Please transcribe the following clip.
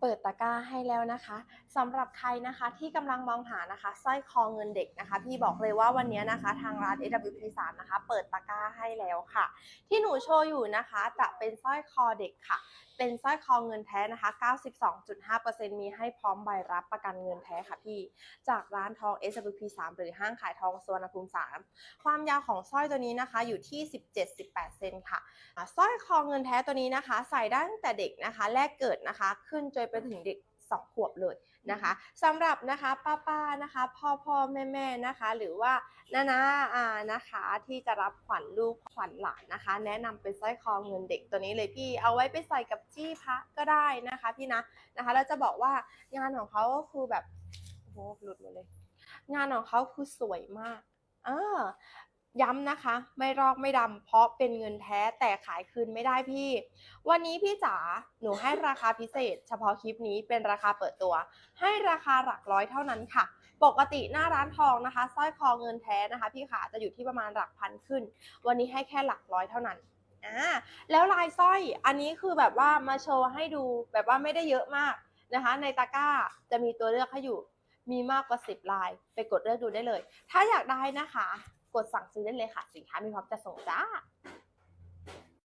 เปิดตะกร้าให้แล้วนะคะสำหรับใครนะคะที่กำลังมองหานะคะสร้อยคอเงินเด็กนะคะ พี่บอกเลยว่าวันนี้นะคะ ทางร้าน AWP3 นะคะ เปิดตะกร้าให้แล้วค่ะ ที่หนูโชว์อยู่นะคะ จะเป็นสร้อยคอเด็กค่ะ เป็นสร้อยคอเงินแท้นะคะ 92.5%มีให้พร้อมใบรับประกันเงินแท้ค่ะพี่ จากร้านทอง SWP3 หรือห้างขายทองสวนภูมิ 3 ความยาวของสร้อยตัวนี้นะคะอยู่ที่ 17-18 เซนค่ะสร้อยคอเงินแท้ตัวนี้นะคะ ใส่ได้ตั้งแต่เด็กนะคะ แรกเกิดนะคะ ขึ้นจนไปถึงเด็ก 2 ขวบเลยนะคะสำหรับนะคะป้าป้าๆนะคะพ่อพ่อแม่แม่ๆนะคะ หรือว่านานาอานะคะที่จะรับขวัญลูกขวัญหลานนะคะ แนะนำเป็นสร้อยคอเงินเด็กตัวนี้เลยพี่เอาไว้ไปใส่กับจี้พระก็ได้นะคะพี่นะนะคะแล้วจะบอกว่างานของเขาก็คือแบบโอ้โหหลุดหมดเลย งานของเขาคือสวยมากเออ ย้ำนะคะ ไม่รอกไม่ดำเพราะเป็นเงินแท้แต่ขายคืนไม่ได้พี่ วันนี้พี่จ๋าหนูให้ราคาพิเศษ เฉพาะคลิปนี้เป็นราคาเปิดตัว ให้ราคาหลักร้อยเท่านั้นค่ะ ปกติหน้าร้านทองนะคะสร้อยคอเงินแท้นะคะ พี่ขาจะอยู่ที่ประมาณหลักพันขึ้น วันนี้ให้แค่หลักร้อยเท่านั้นอ่าแล้วลายสร้อยอันนี้คือแบบว่ามาโชว์ให้ดูแบบว่าไม่ได้เยอะมากนะคะ ในตะกร้าจะมีตัวเลือกให้อยู่มีมากกว่า 10 ลาย ไปกดเลือกดูได้เลย ถ้าอยากได้นะคะ กดสั่งซื้อได้เลยค่ะ สินค้ามีพร้อมจะส่งจ้า